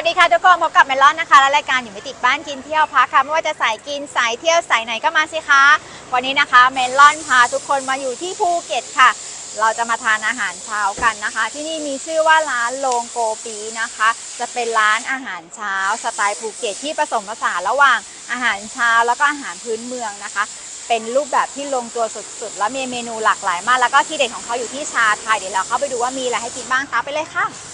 วัสดีค่ะทุกคนพบกับเมลอนนะคะ และรายการอยู่ไม่ติดบ้านกินเที่ยวพักค่ะไม่ว่าจะสายกินสายเที่ยวสายไหนก็มาสิคะ วันนี้นะคะเมลอนพาทุกคนมาอยู่ที่ภูเก็ตค่ะ เราจะมาทานอาหารเช้ากันนะคะ ที่นี่มีชื่อว่าร้านโลงโกปีนะคะ จะเป็นร้านอาหารเช้าสไตล์ภูเก็ตที่ผสมผสานระหว่างอาหารเช้าแล้วก็อาหารพื้นเมืองนะคะ เป็นรูปแบบที่ลงตัวสุดๆ และมีเมนูหลากหลายมาก แล้วก็ที่เด็ดของเขาอยู่ที่ชาไทยเดี๋ยวเราเข้าไปดูว่ามีอะไรให้กินบ้างตามไปเลยค่ะ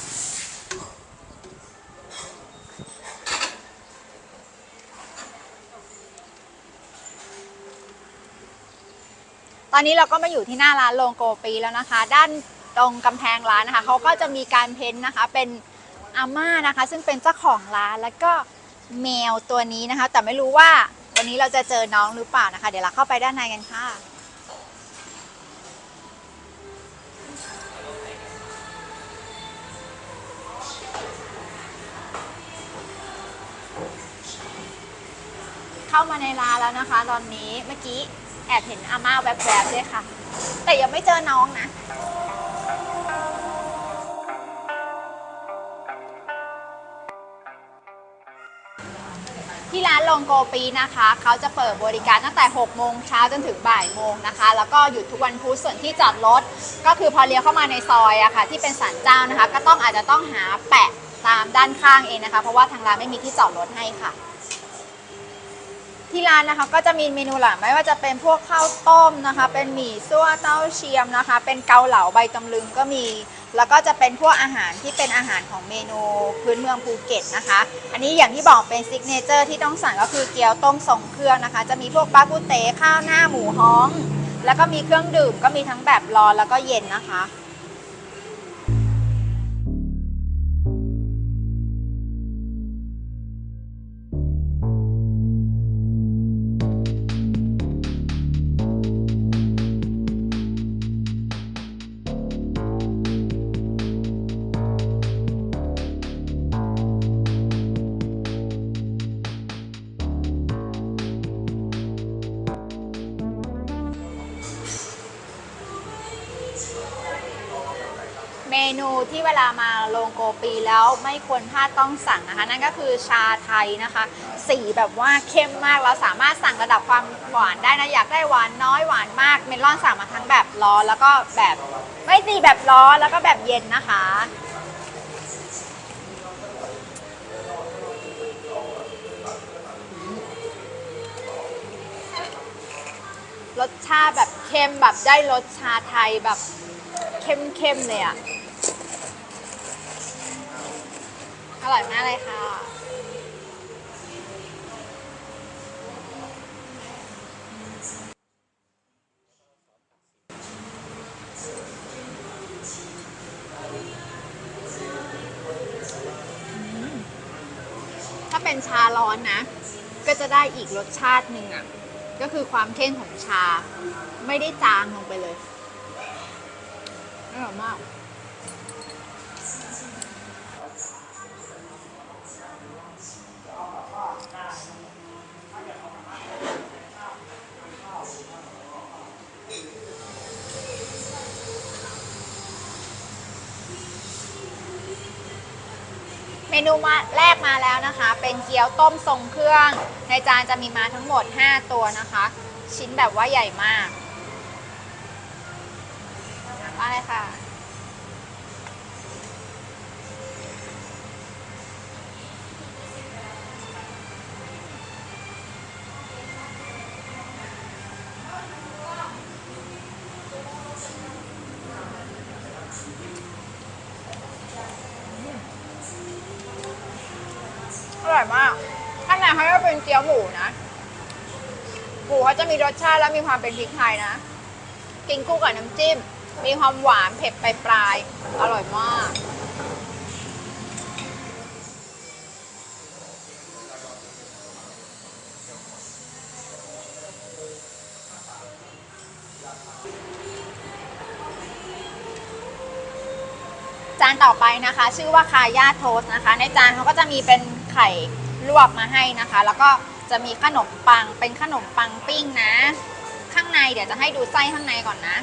ตอนนี้เราก็มาอยู่ที่หน้าร้านโลงโกปีแล้วนะคะ ด้านตรงกำแพงร้านนะคะเขาก็จะมีการเพ้นท์นะคะเป็นอาม่านะคะ ซึ่งเป็นเจ้าของร้านแล้วก็แมวตัวนี้นะคะ แต่ไม่รู้ว่าวันนี้เราจะเจอน้องหรือเปล่านะคะ เดี๋ยวเราเข้าไปด้านในกันค่ะ เข้ามาในร้านแล้วนะคะ ตอนนี้เมื่อกี้ แอบเห็นอาม่าแวบๆด้วยค่ะ แต่ยังไม่เจอน้องนะ ที่ร้านลงโกปีนะคะ เขาจะเปิดบริการตั้งแต่ 6 โมงเช้าจนถึงบ่ายโมงนะคะ แล้วก็หยุดทุกวันพุธส่วนที่จอดรถ ก็คือพอเลี้ยวเข้ามาในซอยอะค่ะ ที่เป็นศาลเจ้านะคะ ก็ต้องอาจจะต้องหาแปะตามด้านข้างเองนะคะ เพราะว่าทางร้านไม่มีที่จอดรถให้ค่ะ ที่ร้านนะคะก็จะมีเมนูหลากไม่ว่าจะเป็นพวกข้าวต้มนะคะ เป็นหมี่ซั่วเต้าเชียมนะคะ เป็นเกาเหลาใบตำลึงก็มี แล้วก็จะเป็นพวกอาหารที่เป็นอาหารของเมนูพื้นเมืองภูเก็ตนะคะ อันนี้อย่างที่บอกเป็นซิกเนเจอร์ที่ต้องสั่งก็คือเกี๊ยวต้มทรงเครื่องนะคะ จะมีพวกปลากุเต๋ข้าวหน้าหมูฮ้อง แล้วก็มีเครื่องดื่มก็มีทั้งแบบร้อนแล้วก็เย็นนะคะ เมนูที่เวลามาลงโกปีแล้วไม่ควรพลาดต้องสั่งนะคะ นั่นก็คือชาไทยนะคะ สีแบบว่าเข้มมากเราสามารถสั่งระดับความหวานได้นะอยากได้หวานน้อยหวานมาก เมลอนสั่งมาทั้งแบบร้อนแล้วก็แบบไม่ตีแบบร้อนแล้วก็แบบเย็นนะคะรสชาติแบบเค็มแบบได้รสชาไทยแบบเข้มๆเลยอะ อร่อยมากเลยค่ะ ถ้าเป็นชาร้อนนะ ก็จะได้อีกรสชาติหนึ่งอะ ก็คือความเข้มของชา ไม่ได้จางลงไปเลยอร่อยมาก มนูมาแรกมาแล้วนะคะ เป็นเกี๊ยวต้มทรงเครื่อง ในจานจะมีมาทั้งหมด 5 ตัวนะคะ ชิ้นแบบว่าใหญ่มากมาเลยค่ะ เป็นเกี๊ยวหมูนะหมูเขาจะมีรสชาติและมีความเป็นพริกไทยนะ กินคู่กับน้ำจิ้ม มีความหวานเผ็ดปลายๆ อร่อยมาก จานต่อไปนะคะ ชื่อว่าคาย่าโทสนะคะ ในจานเขาก็จะมีเป็นไข่ ลวกมาให้นะคะ แล้วก็จะมีขนมปังเป็นขนมปังปิ้งนะ ข้างในเดี๋ยวจะให้ดูไส้ข้างในก่อนนะ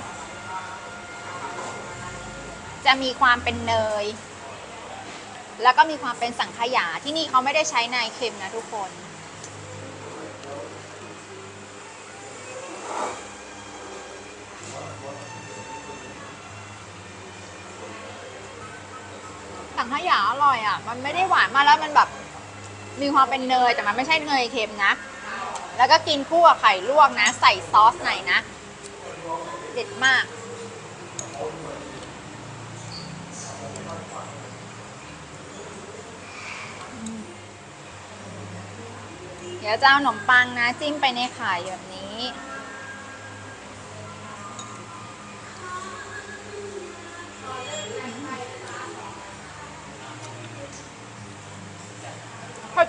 จะมีความเป็นเนย แล้วก็มีความเป็นสังขยาที่นี่เขาไม่ได้ใช้ในเค็มนะทุกคนสังขยาอร่อยอะ มันไม่ได้หวานมากแล้วมันแบบ มีความเป็นเนยแต่มันไม่ใช่เนยเค็มนะ แล้วก็กินคู่กับไข่ลวกนะ ใส่ซอสไหนอยนะ เด็ดมากเดี๋ยวจะเอาขนมปังนะ จิ้มไปในไข่แบบนี้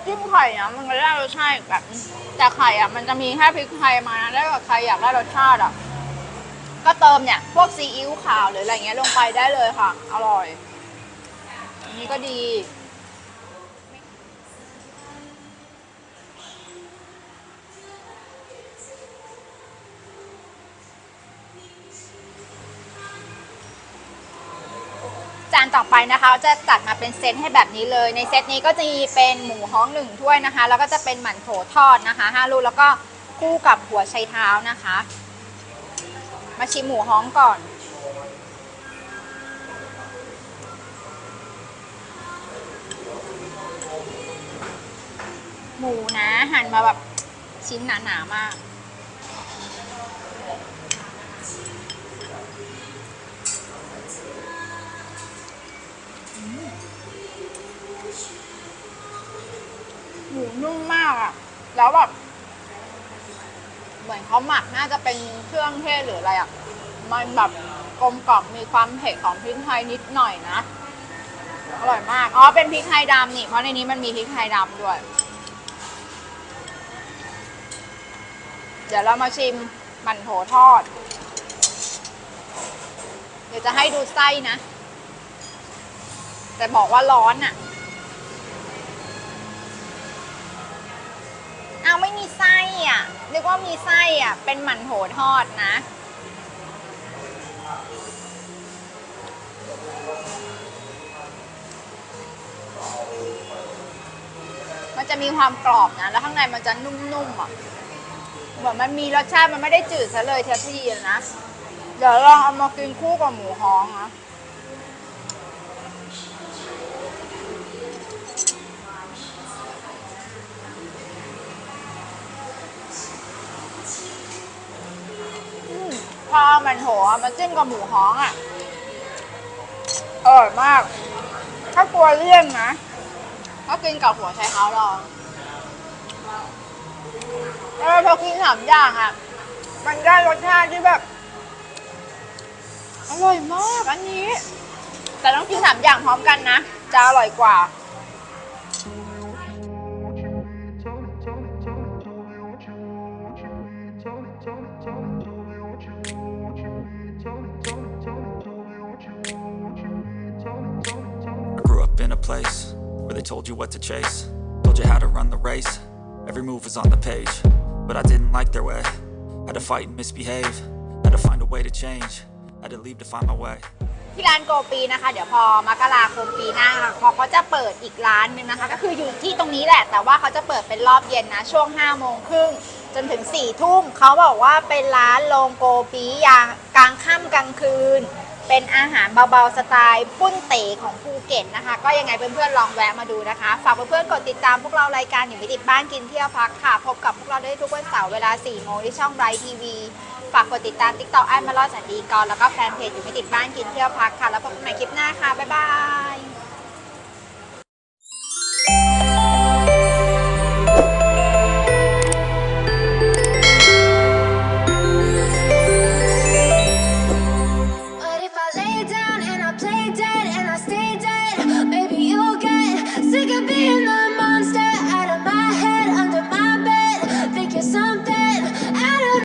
จิ้มไข่อะมันก็ได้รสชาติอีกแบบนึงแต่ไข่อะมันจะมีแค่พริกไทยมานะถ้วแบบใครอยากได้รสชาติอะ ก็เติมเนี่ย พวกซีอิ๊วขาวหรืออะไรเงี้ยลงไปได้เลยค่ะ อร่อยอันนี้ก็ดีานต่อไปนะคะจะจัดมาเป็นเซตให้แบบนี้เลย ในเซตนี้ก็จะมีเป็นหมูฮ้องหนึ่งถ้วยนะคะ แล้วก็จะเป็นหมั่นโถทอดนะคะห้าลูกแล้วก็คู่กับหัวไชเท้านะคะ มาชิมหมูฮ้องก่อนหมูนะหั่นมาแบบชิ้นหนาๆมาก นุ่มมากอะแล้วแบบเหมือนเขาหมักน่าจะเป็นเครื่องเทศหรืออะไรอะมันแบบกลมกล่อมมีความเผ็ดของพริกไทยนิดหน่อยนะอร่อยมากอ๋อเป็นพริกไทยดำนี่เพราะในนี้มันมีพริกไทยดำด้วย เดี๋ยวเรามาชิมหมันโถทอด เดี๋ยวจะให้ดูไส้นะ แต่บอกว่าร้อนอะเอาไม่มีไส้อะ นึกว่ามีไส้อะ เป็นหมันโถทอดนะ มันจะมีความกรอบนะ แล้วข้างในมันจะนุ่มๆอะ เหมือนมันมีรสชาติมันไม่ได้จืดซะเลยเทปทีนะ เดี๋ยวลองเอามากินคู่กับหมูฮ้องนะ มันโถอะมันจิ้มกับหมูฮ้องอะอร่อยมาก ถ้ากลัวเลี่ยนนะก็กินกับหัวไชเท้าลองแล้วพอกินสามอย่างอะ มันได้รสชาติที่แบบ อร่อยมากอันนี้ แต่ต้องกินสามอย่างพร้อมกันนะ จะอร่อยกว่า I grew up in a place where they told you what to chase, told you how to run the race. Every move was on the page, but I didn't like their way. Had to fight and misbehave, had to find a way to change, had to leave to find my way. ที่ร้านโกปีนะคะ เดี๋ยวพอมกราคมปีหน้าค่ะพอเขาจะเปิดอีกร้านหนึงนะคะ ก็คืออยู่ที่ตรงนี้แหละ แต่ว่าเขาจะเปิดเป็นรอบเย็นนะ ช่วง5โมงครึ่ง จนถึง4ทุ่มเขาบอกว่าเป็นร้านโรงโกปียางกลางค่ำกลางคืน เป็นอาหารเบาๆสไตล์ปุ้นเต๋ของภูเก็ตนะคะ ก็ยังไงเพื่อนๆลองแวะมาดูนะคะ ฝากเพื่อนๆกดติดตามพวกเรารายการอยู่ไม่ติดบ้านกินเที่ยวพักค่ะ พบกับพวกเราได้ทุกวันเสาร์เวลา4โมงที่ช่องไรทีวีฝากกดติดตาม TikTok ไอ้มาลอดสันดีกรแล้วก็แฟนเพจอยู่ไม่ติดบ้านกินเที่ยวพักค่ะ แล้วพบกันใหม่คลิปหน้าค่ะบ๊ายบาย